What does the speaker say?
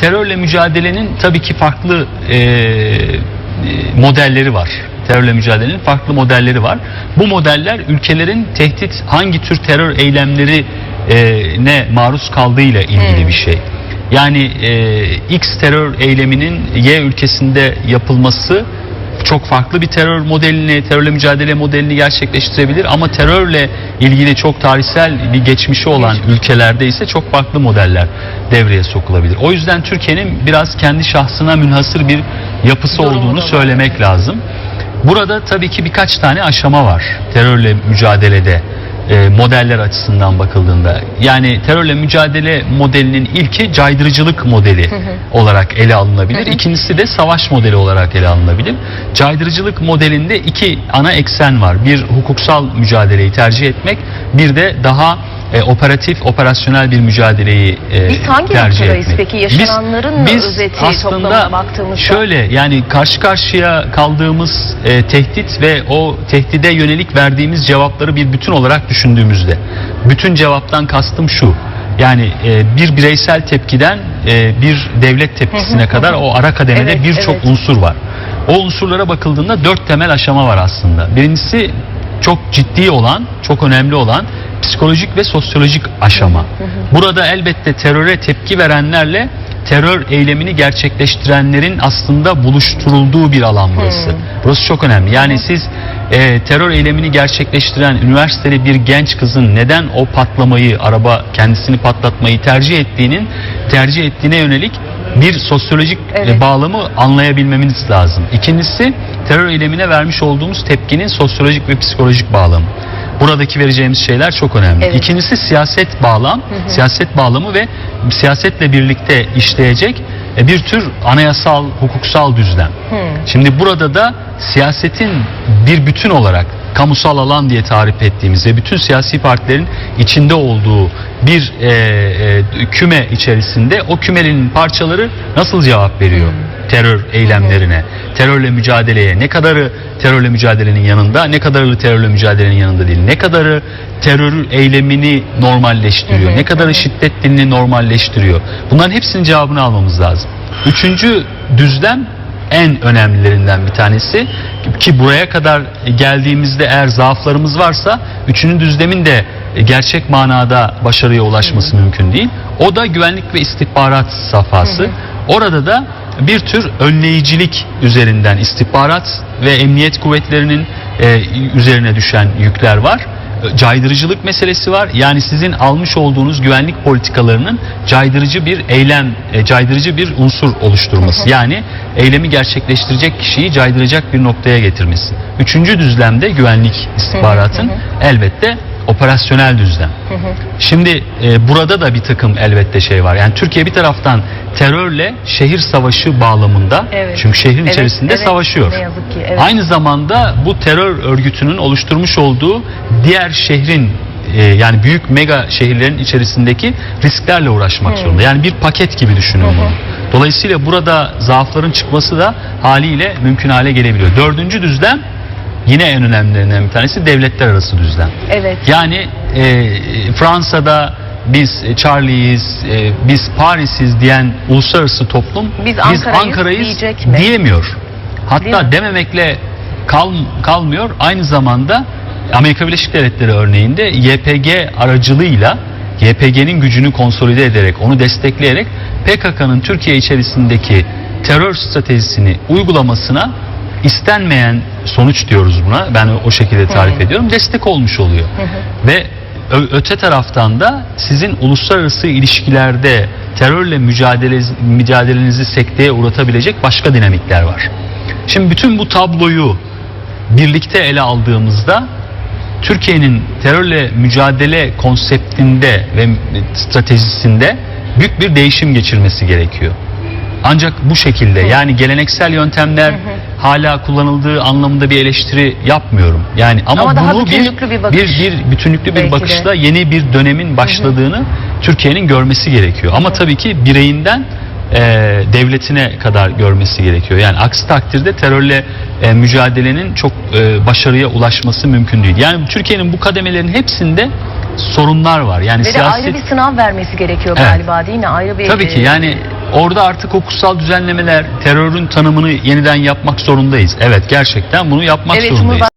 terörle mücadelenin tabii ki farklı e, e, modelleri var. Terörle mücadelenin farklı modelleri var. Bu modeller ülkelerin tehdit hangi tür terör eylemleri e, ne maruz kaldığıyla ilgili bir şey. Yani e, X terör eyleminin Y ülkesinde yapılması çok farklı bir terör modelini, terörle mücadele modelini gerçekleştirebilir ama terörle ilgili çok tarihsel bir geçmişi olan ülkelerde ise çok farklı modeller devreye sokulabilir. O yüzden Türkiye'nin biraz kendi şahsına münhasır bir yapısı Durumu olduğunu söylemek lazım. Burada tabii ki birkaç tane aşama var terörle mücadelede e, modeller açısından bakıldığında. Yani terörle mücadele modelinin ilki caydırıcılık modeli olarak ele alınabilir. İkincisi de savaş modeli olarak ele alınabilir. Caydırıcılık modelinde iki ana eksen var. Bir hukuksal mücadeleyi tercih etmek, bir de daha e, operatif, operasyonel bir mücadeleyi e, Biz hangi tercih noktadayız etmek. peki? Yaşananların mı özeti, toplamına baktığımızda? Şöyle yani karşı karşıya kaldığımız e, tehdit ve o tehdide yönelik verdiğimiz cevapları bir bütün olarak düşündüğümüzde bütün cevaptan kastım şu yani e, bir bireysel tepkiden e, bir devlet tepkisine kadar o ara kademede Evet, birçok evet. unsur var. O unsurlara bakıldığında dört temel aşama var aslında. Birincisi çok ciddi olan, çok önemli olan psikolojik ve sosyolojik aşama. Burada elbette teröre tepki verenlerle terör eylemini gerçekleştirenlerin aslında buluşturulduğu bir alan burası. Burası çok önemli. Yani siz e, terör eylemini gerçekleştiren üniversiteli bir genç kızın neden o patlamayı, araba kendisini patlatmayı tercih ettiğinin tercih ettiğine yönelik bir sosyolojik e, Evet. bağlamı anlayabilmemiz lazım. İkincisi terör eylemine vermiş olduğumuz tepkinin sosyolojik ve psikolojik bağlamı. Buradaki vereceğimiz şeyler çok önemli. Evet. İkincisi siyaset bağlam, siyaset bağlamı ve siyasetle birlikte işleyecek e, bir tür anayasal, hukuksal düzlem. Şimdi burada da siyasetin bir bütün olarak kamusal alan diye tarif ettiğimiz ve bütün siyasi partilerin içinde olduğu bir e, e, küme içerisinde o kümenin parçaları nasıl cevap veriyor terör eylemlerine, terörle mücadeleye, ne kadarı terörle mücadelenin yanında, ne kadarı terörle mücadelenin yanında değil, ne kadarı terör eylemini normalleştiriyor, ne kadarı şiddet dilini normalleştiriyor. Bunların hepsinin cevabını almamız lazım. Üçüncü düzlem en önemlilerinden bir tanesi ki buraya kadar geldiğimizde eğer zaaflarımız varsa üçüncü düzlemin de gerçek manada başarıya ulaşması mümkün değil. O da güvenlik ve istihbarat safhası. Orada da bir tür önleyicilik üzerinden istihbarat ve emniyet kuvvetlerinin e, üzerine düşen yükler var caydırıcılık meselesi var. Yani sizin almış olduğunuz güvenlik politikalarının caydırıcı bir eylem, e, caydırıcı bir unsur oluşturması. Yani eylemi gerçekleştirecek kişiyi caydıracak bir noktaya getirmesi. Üçüncü düzlemde güvenlik istihbaratın elbette operasyonel düzlem. Şimdi e, burada da bir takım elbette şey var. Yani Türkiye bir taraftan terörle şehir savaşı bağlamında Evet. çünkü şehrin Evet, içerisinde evet. savaşıyor. Ne yazık ki, evet. Aynı zamanda bu terör örgütünün oluşturmuş olduğu diğer şehrin e, yani büyük mega şehirlerin içerisindeki risklerle uğraşmak zorunda. Yani bir paket gibi düşünün bunu. Dolayısıyla burada zaafların çıkması da haliyle mümkün hale gelebiliyor. Dördüncü düzlem yine en önemlilerinden bir tanesi devletler arası düzlem. Evet. Yani e, Fransa'da biz Charlie'yiz, e, biz Paris'iz diyen uluslararası toplum Biz Ankara'yız diyecek mi? diyemiyor. Hatta dememekle kal, kalmıyor. Aynı zamanda Amerika Birleşik Devletleri örneğinde YPG aracılığıyla YPG'nin gücünü konsolide ederek, onu destekleyerek PKK'nın Türkiye içerisindeki terör stratejisini uygulamasına istenmeyen sonuç diyoruz buna. Ben o şekilde tarif ediyorum. Destek olmuş oluyor. Ve öte taraftan da sizin uluslararası ilişkilerde terörle mücadele, mücadelenizi sekteye uğratabilecek başka dinamikler var. Şimdi bütün bu tabloyu birlikte ele aldığımızda Türkiye'nin terörle mücadele konseptinde ve stratejisinde büyük bir değişim geçirmesi gerekiyor. Ancak bu şekilde yani geleneksel yöntemler hala kullanıldığı anlamında bir eleştiri yapmıyorum. Yani ama, Ama bunu bir, bütünlüklü bir bakış. bir bir bütünlüklü Belki bir de. bakışla yeni bir dönemin başladığını Türkiye'nin görmesi gerekiyor. Ama tabii ki bireyinden e, devletine kadar görmesi gerekiyor. Yani aksi takdirde terörle e, mücadelenin çok e, başarıya ulaşması mümkün değil. Yani Türkiye'nin bu kademelerin hepsinde sorunlar var. Yani Ve de siyaset ayrı bir sınav vermesi gerekiyor Evet. galiba değil mi? Ayrı bir Tabii ki e, yani Orada artık hukuksal düzenlemeler, terörün tanımını yeniden yapmak zorundayız. Evet gerçekten bunu yapmak Evet, zorundayız. Cumhurbaşkanı